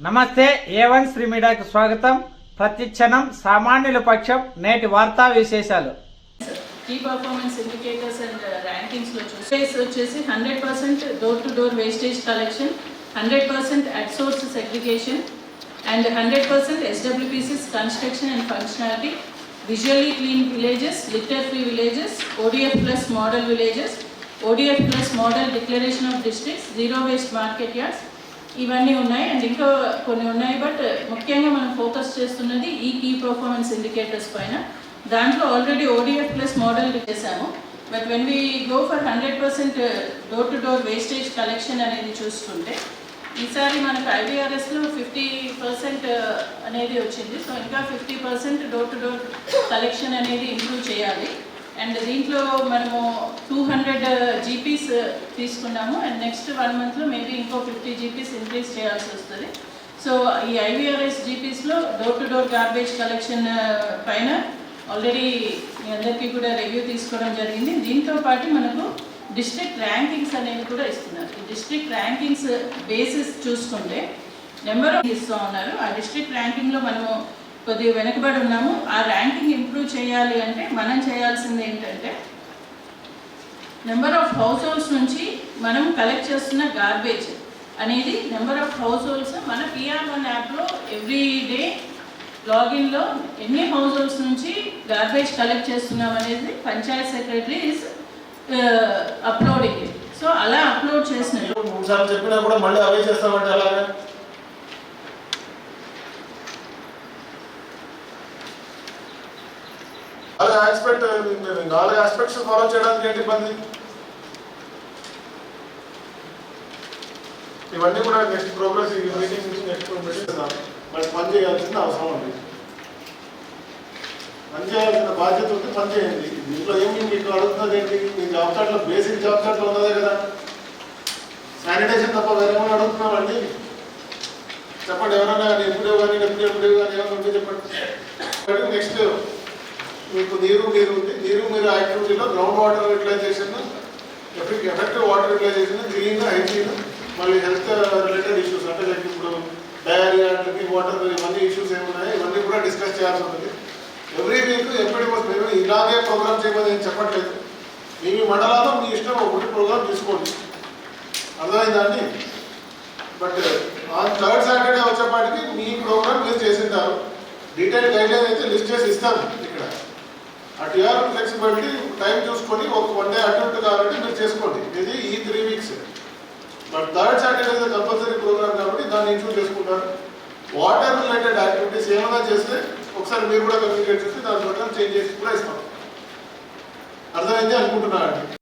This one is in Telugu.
నమస్తే ఏ వన్ శ్రీ మీడియాకు స్వాగతం. ప్రతిక్షణం సామాన్యుల పక్షం నేటి వార్తా విశేషాలు. కీ పర్ఫార్మెన్స్ ఇండికేటర్స్ అండ్ ర్యాంకింగ్స్లో వచ్చేసి hundred percent door to door wastage collection hundred percent at source segregation and hundred percent SWPCs construction and functionality visually clean villages litter free villages ODF plus model villages ODF plus model declaration of districts zero waste market yards ఇవన్నీ ఉన్నాయి. అండ్ ఇంకా కొన్ని ఉన్నాయి. బట్ ముఖ్యంగా మనం ఫోకస్ చేస్తున్నది ఈ కీ పర్ఫార్మెన్స్ ఇండికేటర్స్ పైన. దాంట్లో ఆల్రెడీ ఓడిఎఫ్ ప్లస్ మోడల్ చేశాము. But when we go for hundred percent door to door wastage collection అనేది చూసుకుంటే ఈసారి మనకు ఐబీఆర్ఎస్లో ఫిఫ్టీ పర్సెంట్ అనేది వచ్చింది. సో ఇంకా fifty percent door to door collection అనేది ఇంప్రూవ్ చేయాలి. అండ్ దీంట్లో మనము టూ హండ్రెడ్ జీపీస్ తీసుకున్నాము. అండ్ నెక్స్ట్ వన్ మంత్లో మేబీ ఇంకో ఫిఫ్టీ జీపీస్ ఇంక్రీజ్ చేయాల్సి వస్తుంది. సో ఈ IVRS జీపీస్లో door to door garbage collection పైన ఆల్రెడీ మీ అందరికీ కూడా రివ్యూ తీసుకోవడం జరిగింది. దీంతో పాటు మనకు డిస్ట్రిక్ట్ ర్యాంకింగ్స్ అనేవి కూడా ఇస్తున్నారు. ఈ డిస్ట్రిక్ట్ ర్యాంకింగ్స్ బేసిస్ చూసుకుంటే నెంబర్ ఆఫ్ ఇస్తూ ఉన్నారు. ఆ డిస్ట్రిక్ట్ ర్యాంకింగ్లో మనము కొద్దిగా వెనుకబడి ఉన్నాము. ఆ ర్యాంకింగ్ ఇంప్రూవ్ చేయాలి అంటే మనం చేయాల్సింది ఏంటంటే నెంబర్ ఆఫ్ హౌస్ హోల్డ్స్ నుంచి మనం కలెక్ట్ చేస్తున్న గార్బేజ్ అనేది నెంబర్ ఆఫ్ హౌస్ హోల్డ్స్ మన పిఆర్ వన్ యాప్లో ఎవ్రీ డే లాగిన్లో ఎన్ని హౌస్ హోల్డ్స్ నుంచి గార్బేజ్ కలెక్ట్ చేస్తున్నాం అనేది panchayat secretary is uploading so అలా అప్లోడ్ చేసిన మూడు సార్లు చెప్పినా కూడా మళ్ళీ అవే చేస్తామంటే అలాగా అదే ఆస్పెక్ట్ నాలుగు ఆస్పెక్ట్స్ ఫాలో చేయడానికి ఏంటి ఇబ్బంది? ఇవన్నీ కూడా నెక్స్ట్ ప్రోగ్రెస్ ఈ మీటింగ్ నుంచి నెక్స్ట్ మీటింగ్ మరి పని చేయాల్సిన అవసరం ఉంది పని చేయాల్సిన బాధ్యత ఉంది పని చేయండి. దీంట్లో ఏమి మీకు అడుగుతున్నది ఏంటి? మీ జాబ్ కార్డులో బేసిక్ జాబ్ కార్డులో ఉన్నదే కదా. శానిటేషన్ తప్ప వేరే ఏమైనా అడుగుతున్నామండి చెప్పండి ఎవరైనా ఎప్పుడు కానీ ఎప్పుడు ఎప్పుడు కానీ ఏమైనా ఉంటే చెప్పండి. నెక్స్ట్ మీకు నీరు మీరు ఉంది నీరు మీరు యాక్టివిటీలో ground water utilization effective water utilization green hygiene మళ్ళీ హెల్త్ రిలేటెడ్ ఇష్యూస్ అంటే లైక్ ఇప్పుడు డయారియా డ్రింకింగ్ వాటర్ ఇవన్నీ ఇష్యూస్ ఏమున్నాయి ఇవన్నీ కూడా డిస్కస్ చేయాల్సి ఉంటుంది. ఎవ్రీ వీక్ ఎప్పటి మేము ఇలాగే ప్రోగ్రామ్ చేయమని నేను చెప్పట్లేదు. మీ మీ మండలాల్లో మీ ఇష్టం ఒకటి ప్రోగ్రామ్ తీసుకోండి. అర్థమైందండి బట్ ఆన్ థర్డ్ సాటర్డే వచ్చేపాటికి మీ ప్రోగ్రామ్ మీరు చేసింటారు. డీటెయిల్ గైడ్లైన్ అయితే లిస్ట్ చేసి ఇస్తాను. అటు ఇయర్ ఫ్లెక్సిబిలిటీ టైం చూసుకొని ఒక వన్ డే అటు ఇటు కాబట్టి మీరు చేసుకోండి. ఇది ఈ three weeks but third Saturday compulsory programme కాబట్టి దాన్ని ఇంక్లూడ్ చేసుకుంటారు. వాటర్ రిలేటెడ్ యాక్టివిటీస్ ఏమైనా చేస్తే ఒకసారి మీరు కూడా కమ్యూనికేట్ చేసి దాని ప్రకారం చేంజ్ చేసి కూడా ఇస్తాం. అర్థమైంది అనుకుంటున్నాను